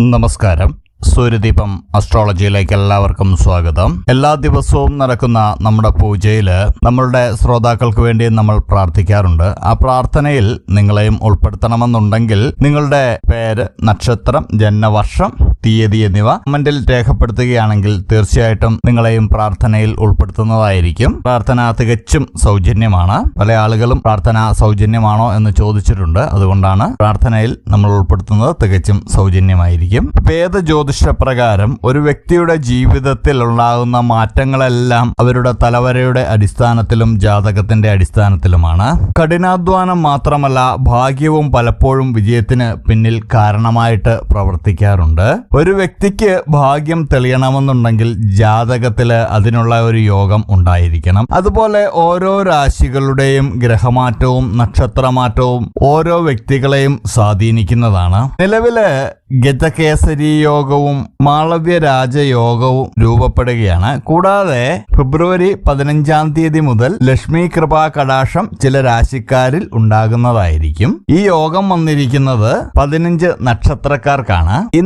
നമസ്കാരം. സൂര്യദീപം അസ്ട്രോളജിയിലേക്ക് എല്ലാവർക്കും സ്വാഗതം. എല്ലാ ദിവസവും നടക്കുന്ന നമ്മുടെ പൂജയിൽ നമ്മളുടെ ശ്രോതാക്കൾക്ക് വേണ്ടി നമ്മൾ പ്രാർത്ഥിക്കാറുണ്ട്. ആ പ്രാർത്ഥനയിൽ നിങ്ങളെയും ഉൾപ്പെടുത്തണമെന്നുണ്ടെങ്കിൽ നിങ്ങളുടെ പേര് നക്ഷത്രം ജന്മവർഷം തീയതി എന്നിവ കമന്റിൽ രേഖപ്പെടുത്തുകയാണെങ്കിൽ തീർച്ചയായിട്ടും നിങ്ങളെയും പ്രാർത്ഥനയിൽ ഉൾപ്പെടുത്തുന്നതായിരിക്കും. പ്രാർത്ഥന തികച്ചും സൗജന്യമാണ്. പല ആളുകളും പ്രാർത്ഥന സൗജന്യമാണോ എന്ന് ചോദിച്ചിട്ടുണ്ട്. അതുകൊണ്ടാണ് പ്രാർത്ഥനയിൽ നമ്മൾ ഉൾപ്പെടുത്തുന്നത് തികച്ചും സൗജന്യമായിരിക്കും. വേദ ജ്യോതിഷപ്രകാരം ഒരു വ്യക്തിയുടെ ജീവിതത്തിൽ ഉണ്ടാകുന്ന മാറ്റങ്ങളെല്ലാം അവരുടെ തലവരയുടെ അടിസ്ഥാനത്തിലും ജാതകത്തിന്റെ അടിസ്ഥാനത്തിലുമാണ്. കഠിനാധ്വാനം മാത്രമല്ല ഭാഗ്യവും പലപ്പോഴും വിജയത്തിന് പിന്നിൽ കാരണമായിട്ട് പ്രവർത്തിക്കാറുണ്ട്. ഒരു വ്യക്തിക്ക് ഭാഗ്യം തെളിയണമെന്നുണ്ടെങ്കിൽ ജാതകത്തിൽ അതിനുള്ള ഒരു യോഗം ഉണ്ടായിരിക്കണം. അതുപോലെ ഓരോ രാശികളുടെയും ഗ്രഹമാറ്റവും നക്ഷത്രമാറ്റവും ഓരോ വ്യക്തികളെയും സ്വാധീനിക്കുന്നതാണ്. നിലവിൽ ഗജകേസരി യോഗവും മാളവ്യ രാജയോഗവും രൂപപ്പെടുകയാണ്. കൂടാതെ ഫെബ്രുവരി പതിനഞ്ചാം തീയതി മുതൽ ലക്ഷ്മി കൃപാ കടാക്ഷം ചില രാശിക്കാരിൽ ഉണ്ടാകുന്നതായിരിക്കും. ഈ യോഗം വന്നിരിക്കുന്നത് പതിനഞ്ച് നക്ഷത്രക്കാർക്കാണ്. ഈ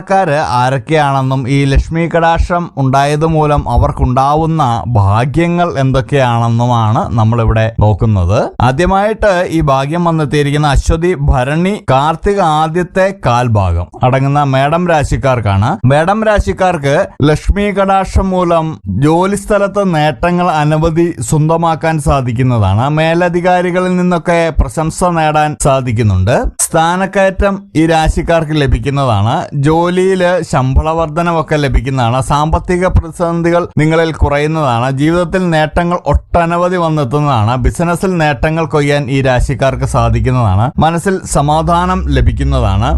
നക്ഷത്രക്കാര് ആരൊക്കെയാണെന്നും ഈ ലക്ഷ്മി കടാക്ഷം ഉണ്ടായത് മൂലം അവർക്കുണ്ടാവുന്ന ഭാഗ്യങ്ങൾ എന്തൊക്കെയാണെന്നുമാണ് നമ്മളിവിടെ നോക്കുന്നത്. ആദ്യമായിട്ട് ഈ ഭാഗ്യം വന്നെത്തിയിരിക്കുന്ന അശ്വതി ഭരണി കാർത്തിക ആദ്യത്തെ കാൽഭാഗം അടങ്ങുന്ന മേടം രാശിക്കാർക്കാണ്. മേടം രാശിക്കാർക്ക് ലക്ഷ്മി കടാക്ഷം മൂലം ജോലി സ്ഥലത്ത് നേട്ടങ്ങൾ അനവധി സ്വന്തമാക്കാൻ സാധിക്കുന്നതാണ്. മേലധികാരികളിൽ നിന്നൊക്കെ പ്രശംസ നേടാൻ സാധിക്കുന്നുണ്ട്. സ്ഥാനക്കയറ്റം ഈ രാശിക്കാർക്ക് ലഭിക്കുന്നതാണ്. ജോലിയിൽ ശമ്പള വർധനമൊക്കെ ലഭിക്കുന്നതാണ്. സാമ്പത്തിക പ്രതിസന്ധികൾ നിങ്ങളിൽ കുറയുന്നതാണ്. ജീവിതത്തിൽ നേട്ടങ്ങൾ ഒട്ടനവധി വന്നെത്തുന്നതാണ്. ബിസിനസ്സിൽ നേട്ടങ്ങൾ കൊയ്യാൻ ഈ രാശിക്കാർക്ക് സാധിക്കുന്നതാണ്. മനസ്സിൽ സമാധാനം ലഭിക്കുന്നതാണ്.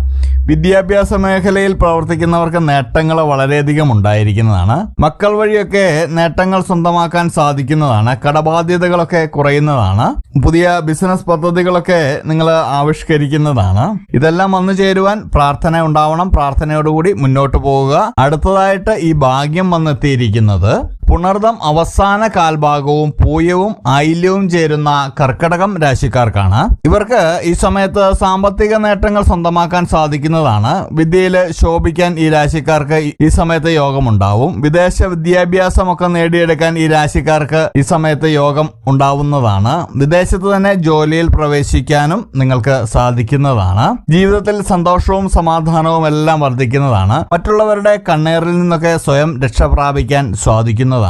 വിദ്യാഭ്യാസ മേഖലയിൽ പ്രവർത്തിക്കുന്നവർക്ക് നേട്ടങ്ങൾ വളരെയധികം ഉണ്ടായിരിക്കുന്നതാണ്. മക്കൾ വഴിയൊക്കെ നേട്ടങ്ങൾ സ്വന്തമാക്കാൻ സാധിക്കുന്നതാണ്. കടബാധ്യതകളൊക്കെ കുറയുന്നതാണ്. പുതിയ ബിസിനസ് പദ്ധതികളൊക്കെ നിങ്ങൾ ആവിഷ്കരിക്കുന്നതാണ്. ഇതെല്ലാം വന്നു ചേരുവാൻ പ്രാർത്ഥന ഉണ്ടാവണം. പ്രാർത്ഥനയോടുകൂടി മുന്നോട്ട് പോവുക. അടുത്തതായിട്ട് ഈ ഭാഗ്യം വന്നെത്തിയിരിക്കുന്നത് പുണർദം അവസാന കാൽഭാഗവും പൂയവും ഐല്യവും ചേരുന്ന കർക്കടകം രാശിക്കാർക്കാണ്. ഇവർക്ക് ഈ സമയത്ത് സാമ്പത്തിക നേട്ടങ്ങൾ സ്വന്തമാക്കാൻ സാധിക്കുന്നതാണ്. വിദ്യയിൽ ശോഭിക്കാൻ ഈ രാശിക്കാർക്ക് ഈ സമയത്ത് യോഗമുണ്ടാവും. വിദേശ വിദ്യാഭ്യാസമൊക്കെ നേടിയെടുക്കാൻ ഈ രാശിക്കാർക്ക് ഈ സമയത്ത് യോഗം ഉണ്ടാവുന്നതാണ്. വിദേശത്ത് തന്നെ ജോലിയിൽ പ്രവേശിക്കാനും നിങ്ങൾക്ക് സാധിക്കുന്നതാണ്. ജീവിതത്തിൽ സന്തോഷവും സമാധാനവും എല്ലാം വർദ്ധിക്കുന്നതാണ്. മറ്റുള്ളവരുടെ കണ്ണേറിൽ നിന്നൊക്കെ സ്വയം രക്ഷ പ്രാപിക്കാൻ സാധിക്കുന്നതാണ്.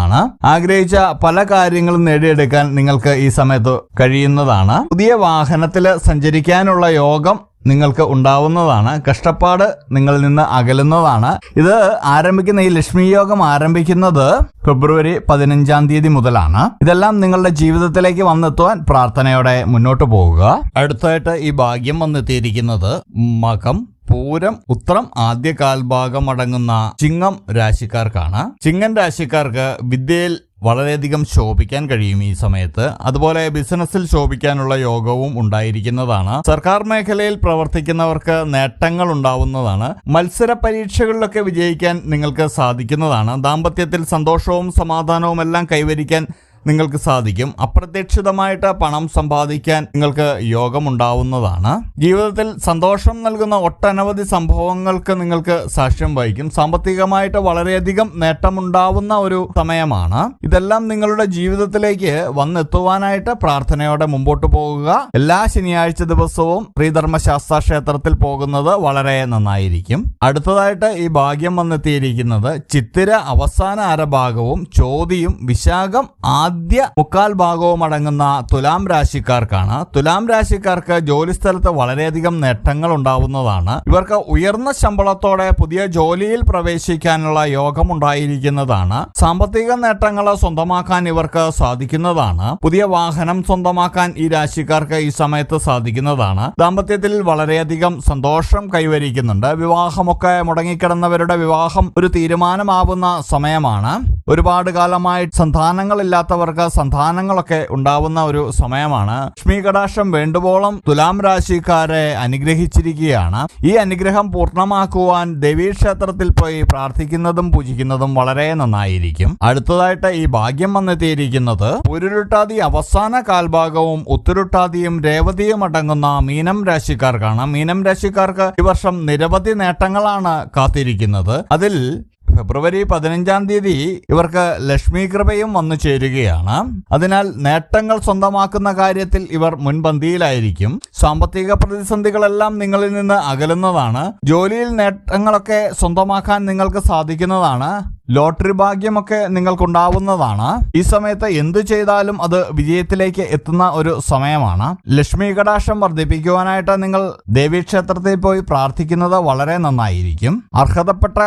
ആഗ്രഹിച്ച പല കാര്യങ്ങളും നേടിയെടുക്കാൻ നിങ്ങൾക്ക് ഈ സമയത്ത് കഴിയുന്നതാണ്. പുതിയ വാഹനത്തിൽ സഞ്ചരിക്കാനുള്ള യോഗം നിങ്ങൾക്ക് ഉണ്ടാവുന്നതാണ്. കഷ്ടപ്പാട് നിങ്ങളിൽ നിന്ന് അകലുന്നതാണ്. ഇത് ആരംഭിക്കുന്ന ഈ ലക്ഷ്മി യോഗം ആരംഭിക്കുന്നത് ഫെബ്രുവരി പതിനഞ്ചാം തീയതി മുതലാണ്. ഇതെല്ലാം നിങ്ങളുടെ ജീവിതത്തിലേക്ക് വന്നെത്തുവാൻ പ്രാർത്ഥനയോടെ മുന്നോട്ട് പോവുക. അടുത്തായിട്ട് ഈ ഭാഗ്യം വന്നെത്തിയിരിക്കുന്നത് മകം പൂരം ഉത്രം ആദ്യ കാൽഭാഗം അടങ്ങുന്ന ചിങ്ങം രാശിക്കാർക്കാണ്. ചിങ്ങൻ രാശിക്കാർക്ക് വിദ്യയിൽ വളരെയധികം ശോഭിക്കാൻ കഴിയും ഈ സമയത്ത്. അതുപോലെ ബിസിനസ്സിൽ ശോഭിക്കാനുള്ള യോഗവും ഉണ്ടായിരിക്കുന്നതാണ്. സർക്കാർ മേഖലയിൽ പ്രവർത്തിക്കുന്നവർക്ക് നേട്ടങ്ങൾ ഉണ്ടാവുന്നതാണ്. മത്സര പരീക്ഷകളിലൊക്കെ വിജയിക്കാൻ നിങ്ങൾക്ക് സാധിക്കുന്നതാണ്. ദാമ്പത്യത്തിൽ സന്തോഷവും സമാധാനവും എല്ലാം കൈവരിക്കാൻ നിങ്ങൾക്ക് സാധിക്കും. അപ്രതീക്ഷിതമായിട്ട് പണം സമ്പാദിക്കാൻ നിങ്ങൾക്ക് യോഗമുണ്ടാവുന്നതാണ്. ജീവിതത്തിൽ സന്തോഷം നൽകുന്ന ഒട്ടനവധി സംഭവങ്ങൾക്ക് നിങ്ങൾക്ക് സാക്ഷ്യം വഹിക്കും. സാമ്പത്തികമായിട്ട് വളരെയധികം നേട്ടമുണ്ടാവുന്ന ഒരു സമയമാണ്. ഇതെല്ലാം നിങ്ങളുടെ ജീവിതത്തിലേക്ക് വന്നെത്തുവാനായിട്ട് പ്രാർത്ഥനയോടെ മുമ്പോട്ട് പോകുക. എല്ലാ ശനിയാഴ്ച ദിവസവും ശ്രീധർമ്മശാസ്ത്ര ക്ഷേത്രത്തിൽ പോകുന്നത് വളരെ നന്നായിരിക്കും. അടുത്തതായിട്ട് ഈ ഭാഗ്യം വന്നെത്തിയിരിക്കുന്നത് ചിത്തിര അവസാന അരഭാഗവും ചോതിയും വിശാഖം ആദ്യ മുക്കാൽ ഭാഗവും അടങ്ങുന്ന തുലാം രാശിക്കാർക്കാണ്. തുലാം രാശിക്കാർക്ക് ജോലി സ്ഥലത്ത് വളരെയധികം നേട്ടങ്ങൾ ഉണ്ടാവുന്നതാണ് ഇവർക്ക് ഉയർന്ന ശമ്പളത്തോടെ പുതിയ ജോലിയിൽ പ്രവേശിക്കാനുള്ള യോഗം ഉണ്ടായിരിക്കുന്നതാണ് സാമ്പത്തിക നേട്ടങ്ങൾ സ്വന്തമാക്കാൻ ഇവർക്ക് സാധിക്കുന്നതാണ്. പുതിയ വാഹനം സ്വന്തമാക്കാൻ ഈ രാശിക്കാർക്ക് ഈ സമയത്ത് സാധിക്കുന്നതാണ്. ദാമ്പത്യത്തിൽ വളരെയധികം സന്തോഷം കൈവരിക്കുന്നുണ്ട്. വിവാഹമൊക്കെ മുടങ്ങിക്കിടന്നവരുടെ വിവാഹം ഒരു തീരുമാനമാവുന്ന സമയമാണ്. ഒരുപാട് കാലമായി സന്താനങ്ങളില്ലാത്തവർക്ക് സന്താനങ്ങളൊക്കെ ഉണ്ടാവുന്ന ഒരു സമയമാണ്. ലക്ഷ്മി കടാക്ഷം വേണ്ടുവോളം തുലാം രാശിക്കാരെ അനുഗ്രഹിച്ചിരിക്കുകയാണ്. ഈ അനുഗ്രഹം പൂർണമാക്കുവാൻ ദേവീക്ഷേത്രത്തിൽ പോയി പ്രാർത്ഥിക്കുന്നതും പൂജിക്കുന്നതും വളരെ നന്നായിരിക്കും. അടുത്തതായിട്ട് ഈ ഭാഗ്യം വന്നെത്തിയിരിക്കുന്നത് ഉരുരുട്ടാതി അവസാന കാൽഭാഗവും ഉത്തരുട്ടാതിയും രേവതിയും അടങ്ങുന്ന മീനം രാശിക്കാർക്കാണ്. മീനം രാശിക്കാർക്ക് ഈ വർഷം നിരവധി നേട്ടങ്ങളാണ് കാത്തിരിക്കുന്നത്. അതിൽ ഫെബ്രുവരി പതിനഞ്ചാം തീയതി ഇവർക്ക് ലക്ഷ്മി കൃപയും വന്നു ചേരുകയാണ്. അതിനാൽ നേട്ടങ്ങൾ സ്വന്തമാക്കുന്ന കാര്യത്തിൽ ഇവർ മുൻപന്തിയിലായിരിക്കും. സാമ്പത്തിക പ്രതിസന്ധികളെല്ലാം നിങ്ങളിൽ നിന്ന് അകലുന്നതാണ്. ജോലിയിൽ നേട്ടങ്ങളൊക്കെ സ്വന്തമാക്കാൻ നിങ്ങൾക്ക് സാധിക്കുന്നതാണ്. ലോട്ടറി ഭാഗ്യമൊക്കെ നിങ്ങൾക്കുണ്ടാവുന്നതാണ്. ഈ സമയത്ത് എന്തു ചെയ്താലും അത് വിജയത്തിലേക്ക് എത്തുന്ന ഒരു സമയമാണ്. ലക്ഷ്മി കടാക്ഷം വർദ്ധിപ്പിക്കുവാനായിട്ട് നിങ്ങൾ ദേവീക്ഷേത്രത്തിൽ പോയി പ്രാർത്ഥിക്കുന്നത് വളരെ നന്നായിരിക്കും. അർഹതപ്പെട്ട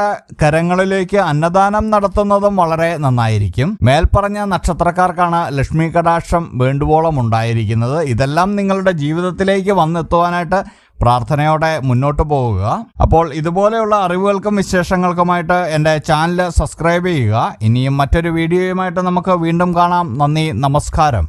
കരങ്ങളിലേക്ക് അന്നദാനം നടത്തുന്നതും വളരെ നന്നായിരിക്കും. മേൽപ്പറഞ്ഞ നക്ഷത്രക്കാർക്കാണ് ലക്ഷ്മി കടാക്ഷം വേണ്ടുവോളം ഉണ്ടായിരിക്കുന്നത്. ഇതെല്ലാം നിങ്ങളുടെ ജീവിതത്തിലേക്ക് വന്നെത്തുവാനായിട്ട് പ്രാർത്ഥനയോടെ മുന്നോട്ട് പോവുക അപ്പോൾ ഇതുപോലെയുള്ള അറിവുകൾക്കും വിശേഷങ്ങൾക്കുമായിട്ട് എന്റെ ചാനൽ സബ്സ്ക്രൈബ് ചെയ്യുക. ഇനിയും മറ്റൊരു വീഡിയോയുമായിട്ട് നമുക്ക് വീണ്ടും കാണാം. നന്ദി നമസ്കാരം.